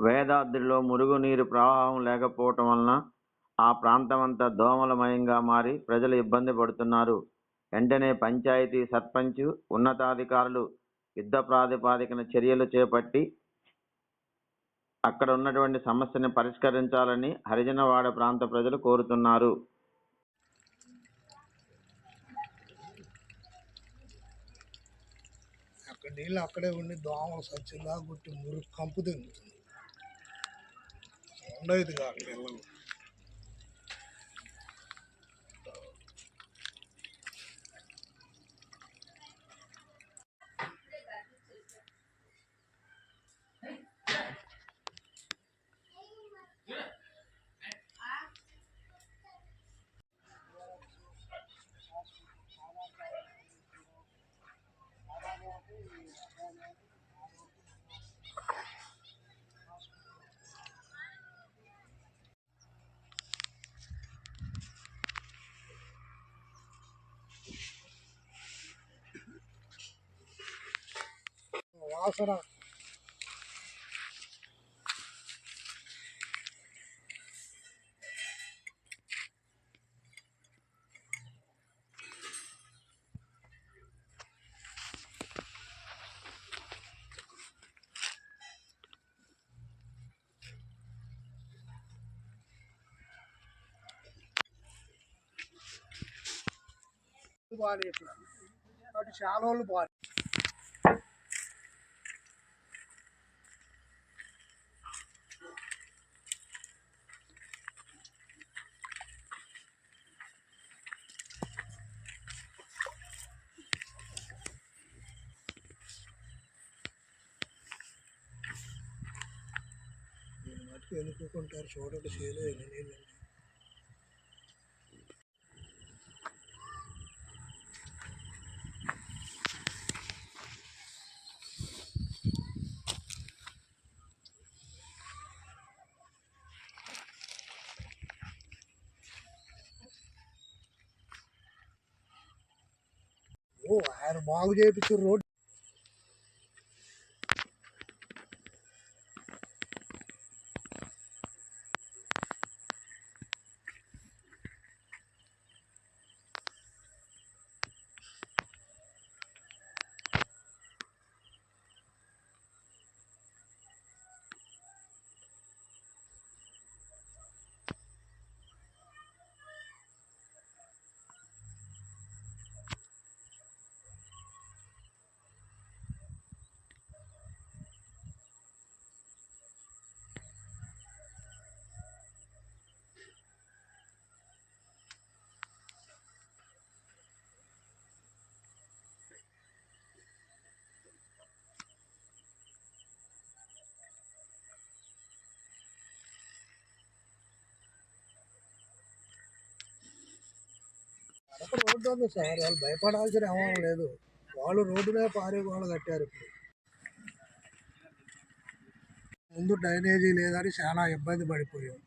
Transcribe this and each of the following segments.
వేదాద్రిలో మురుగునీరు ప్రవాహం లేకపోవటం వలన ఆ ప్రాంతమంతా దోమలమయంగా మారి ప్రజలు ఇబ్బంది పడుతున్నారు. వెంటనే పంచాయతీ సర్పంచ్ ఉన్నతాధికారులు యుద్ధ ప్రాతిపాదికన చర్యలు చేపట్టి అక్కడ ఉన్నటువంటి సమస్యను పరిష్కరించాలని హరిజనవాడ ప్రాంత ప్రజలు కోరుతున్నారు. అక్కడ నీళ్ళు అక్కడే ఉండి దోమలు సచ్చిందా గుట్టి మురుగు కంపు తింటుంది. ఉండేది కాదు పిల్లలు వాసన బాగా ఇట్లా అటు చాలా వాళ్ళు బాగా ఎన్నుకుంటారు చూడండి చేయలేదు ఎన్ని నీళ్ళు ఓ ఆయన బాగు చేయించిన రోడ్ అక్కడ రోడ్డు ఉంది సార్. వాళ్ళు భయపడాల్సిన ఏమీ లేదు. వాళ్ళు రోడ్డు మీద పారే వాళ్ళు కట్టారు ఇప్పుడు. ముందు డ్రైనేజీ లేదని చాలా ఇబ్బంది పడిపోయాం.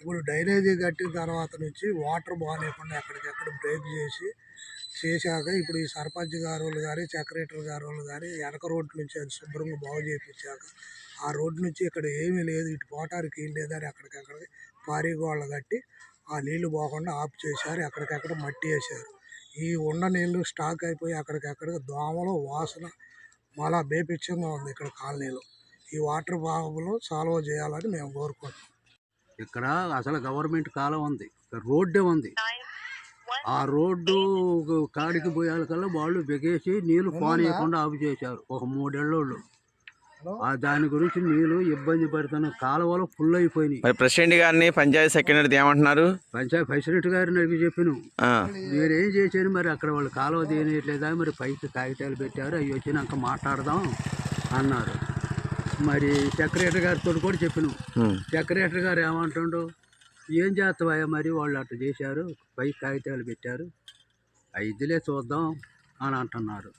ఇప్పుడు డ్రైనేజీ కట్టిన తర్వాత నుంచి వాటర్ బాగాలేకుండా ఎక్కడికెక్కడ బ్రేక్ చేసి చేశాక ఇప్పుడు ఈ సర్పంచ్ గారు వాళ్ళు కానీ సెక్రటరీ గారు వాళ్ళు కానీ వెనక రోడ్డు నుంచి అది శుభ్రంగా బాగు చేయించాక ఆ రోడ్డు నుంచి ఇక్కడ ఏమీ లేదు. ఇటు పోటానికి ఏం లేదని అక్కడికక్కడ పారీ గోళ్ళ కట్టి ఆ నీళ్ళు పోకుండా ఆఫ్ చేశారు. ఎక్కడికక్కడ మట్టి వేశారు. ఈ ఉన్న నీళ్ళు స్టాక్ అయిపోయి అక్కడికక్కడ దోమలు వాసన మళ్ళా బేపిచ్చంగా ఉంది ఇక్కడ కాలనీలో. ఈ వాటర్ ప్రాబ్లం సాల్వ్ చేయాలని మేము కోరుకుంటున్నాం. ఇక్కడ అసలు గవర్నమెంట్ కాలం ఉంది. రోడ్డే ఉంది. ఆ రోడ్డు కాడికి పోయాలకల్లా వాళ్ళు బిగేసి నీళ్ళు పోనీయకుండా ఆపు చేశారు. ఒక మూడేళ్ళోళ్ళు. ఆ దాని గురించి నీళ్ళు ఇబ్బంది పడుతున్న కాలువలు ఫుల్ అయిపోయినాయి. మరి ప్రెసిడెంట్ గారిని పంచాయతీ సెక్రటరీ ఏమంటున్నారు? పంచాయతీ ప్రెసిడెంట్ గారిని అడిగి చెప్పాను. ఆ, మీరేం చేశారు మరి? అక్కడ వాళ్ళు కాలువ తీయట్లేదా మరి పైకి కాగితాలు పెట్టారు అవి వచ్చినాక మాట్లాడదాం అన్నారు. మరి సెక్రటరీ గారితో కూడా చెప్పినాం. సెక్రటరీ గారు ఏమంటుండు? ఏం చేస్తావయ్యా మరి? వాళ్ళు అట్లా చేశారు. పై కాగితాలు పెట్టారు. ఆ ఇదిలే చూద్దాం అని అంటున్నారు.